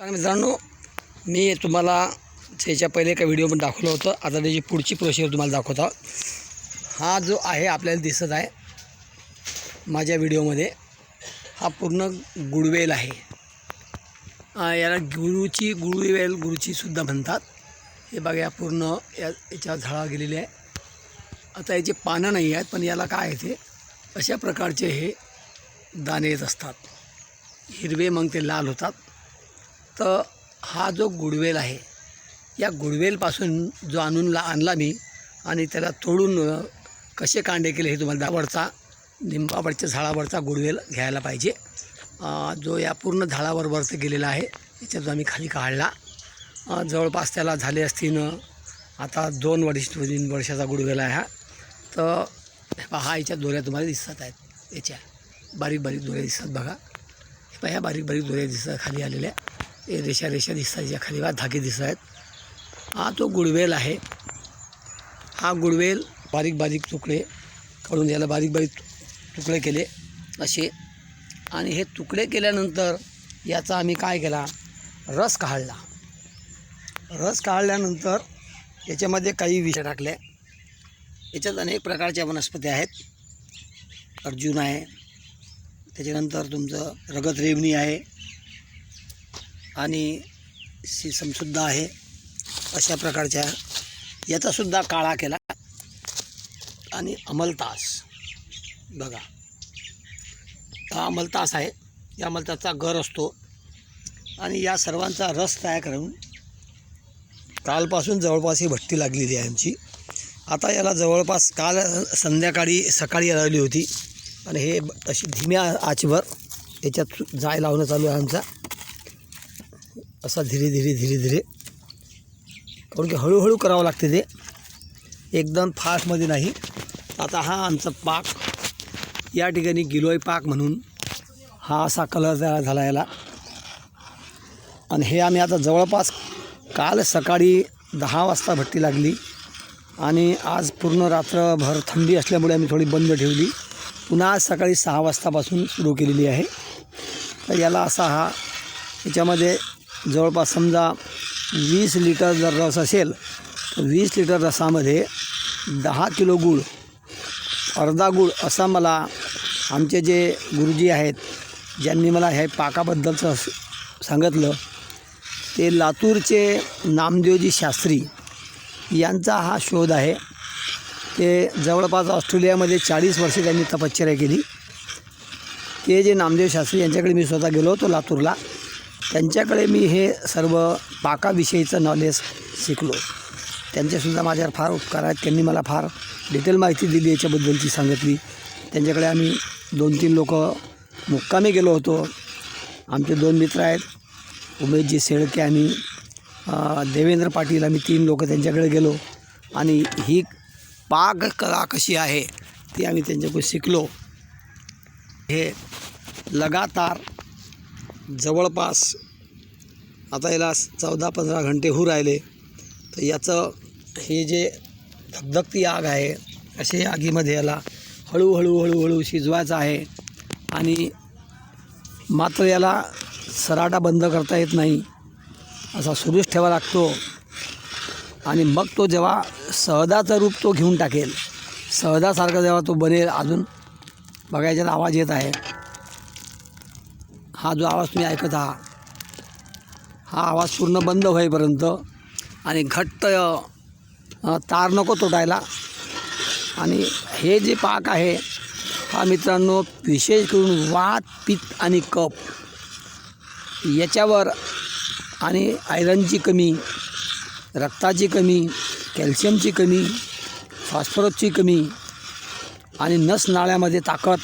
तर मित्रांनो मी तुम्हाला त्याच्या पहिले एका व्हिडिओ पण दाखवलं होतं. आता त्याची पुढची प्रोसिजर तुम्हाला दाखवत. आहोत हा जो आहे आपल्याला दिसत आहे माझ्या व्हिडिओमध्ये हा पूर्ण गुडवेल आहे. याला गुरुची गुळवेल गुरुचीसुद्धा म्हणतात. हे बघा या पूर्ण या याच्या झाडा गेलेली आहे आता याचे पानं नाही आहेत पण याला काय आहे ते अशा प्रकारचे हे दाणे येत असतात. हिरवे मग ते लाल होतात. तर हा जो गुडवेल आहे या गुडवेलपासून जो आणून ला आणला मी आणि त्याला तोडून कसे कांडे केले हे तुम्हाला दावडचा निंबावरच्या झाडावरचा गुडवेल घ्यायला पाहिजे. जो या पूर्ण झाडावर वरती गेलेला आहे याच्यातून आम्ही खाली काढला. जवळपास त्याला झाले असतील आता दोन वर्ष तीन वर्षाचा गुडवेल आहे हा. तर हा याच्या दोऱ्या तुम्हाला दिसत आहेत. याच्या बारीक बारीक दोऱ्या दिसतात बघा. हे ह्या बारीक बारीक दोऱ्या दिसतात खाली आलेल्या. हे रेषा रेषा दिसतात याच्या खाली बघा धागे दिसत आहेत हा तो गुडवेल आहे. हा गुडवेल बारीक बारीक तुकडे काढून याला बारीक बारीक तुकडे केले असे. आणि हे तुकडे केल्यानंतर याचा आम्ही काय केला? रस काढला. रस काढल्यानंतर याच्यामध्ये काही विषय टाकले याच्यात अनेक प्रकारच्या वनस्पती आहेत. अर्जुन आहे. त्याच्यानंतर तुमचं रगत रेवणी आहे. आणि सिसमसुद्धा आहे अशा प्रकारच्या याचासुद्धा काळा केला. आणि अमलतास बघा. हा अमलतास आहे. या अमलतासचा गर असतो. आणि या सर्वांचा रस तयार करून कालपासून जवळपास ही भट्टी लागलेली आहे आमची. आता याला जवळपास काल संध्याकाळी सकाळी लावली होती. आणि हे अशी धीम्या आचवर याच्यात जाय लावणं चालू आहे आमचा. असा धीरे धीरे धीरे धीरे कारण की हळूहळू करावं लागते ते. एकदम फास्टमध्ये नाही. आता हा आमचा पाक या ठिकाणी गिलोय पाक म्हणून हा असा कलर तयार झाला याला. आणि हे आम्ही आता जवळपास काल सकाळी दहा वाजता भट्टी लागली. आणि आज पूर्ण रात्रभर थंडी असल्यामुळे आम्ही थोडी बंद ठेवली. पुन्हा आज सकाळी सहा वाजतापासून सुरू केलेली आहे. तर याला असा हा याच्यामध्ये जवळपास समजा वीस लिटर जर रस असेल तर वीस लिटर रसामध्ये दहा किलो गूळ अर्धा गूळ असा मला आमचे जे गुरुजी आहेत ज्यांनी मला हे पाकाबद्दलचं सांगितलं ते लातूरचे नामदेवजी शास्त्री यांचा हा शोध आहे. ते जवळपास ऑस्ट्रेलियामध्ये चाळीस वर्षे त्यांनी तपश्चर्या केली. ते जे नामदेव शास्त्री यांच्याकडे मी स्वतः गेलो होतो लातूरला त्यांच्याकडे मी हे सर्व पाकाविषयीचं नॉलेज शिकलो. त्यांच्यासुद्धा माझ्यावर फार उपकार आहेत. त्यांनी मला फार डिटेल माहिती दिली याच्याबद्दलची सांगितली. त्यांच्याकडे आम्ही दोन तीन लोक मुक्कामी गेलो होतो. आमचे दोन मित्र आहेत. उमेशजी शेळके आणि देवेंद्र पाटील आम्ही तीन लोक त्यांच्याकडे गेलो. आणि ही पाक कला कशी आहे ती आम्ही त्यांच्याकडे शिकलो. हे लगातार जवळपास आता याला चौदा पंधरा घंटे होऊ राहिले. तर याचं हे जे धगधगती आग आहे असे आगीमध्ये याला हळूहळू हळूहळू शिजवायचं आहे. आणि मात्र याला सराटा बंद करता येत नाही असा सुरूच ठेवा लागतो. आणि मग तो जेव्हा सहदाचं रूप तो घेऊन टाकेल सहदासारखा जेव्हा तो बनेल अजून बघायच्यात आवाज येत आहे. हा जो आवाज तुम्ही ऐकत आहात हा आवाज पूर्ण बंद होईपर्यंत आणि घट्ट तार नको तुटायला. आणि हे जे पाक आहे हा मित्रांनो विशेष करून वात पित्त आणि कप याच्यावर आणि आयरनची कमी रक्ताची कमी कॅल्शियमची कमी फॉस्फरसची कमी आणि नस नाळ्यामध्ये ताकद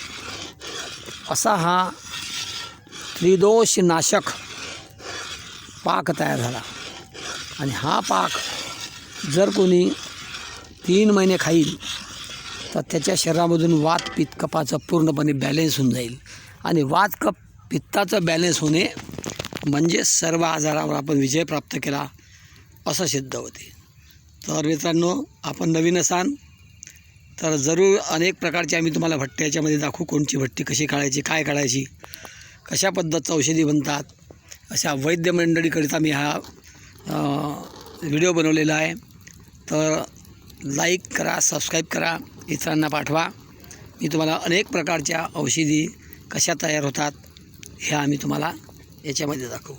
असा हा त्रिदोष नाशक पाक तयार झाला. आणि हा पाक जर कोणी तीन महिने खाईल तर त्याच्या शरीरामधून वात पित्त कपाचं पूर्णपणे बॅलेन्स होऊन जाईल. आणि वात कप पित्ताचं बॅलेन्स होणे म्हणजे सर्व आजारावर आपण विजय प्राप्त केला असं सिद्ध होते. तर मित्रांनो आपण नवीन असाल तर जरूर अनेक प्रकारचे आम्ही तुम्हाला भट्ट्याच्यामध्ये दाखवू कोणची भट्टी कशी काढायची काय काढायची. कशा पद्धतचं औषधी बनतात अशा वैद्य मंडळीकरिता मी हा व्हिडिओ बनवलेला आहे. तर लाईक करा सबस्क्राईब करा इतरांना पाठवा. मी तुम्हाला अनेक प्रकारच्या औषधी कशा तयार होतात हे आम्ही तुम्हाला याच्यामध्ये दाखवू.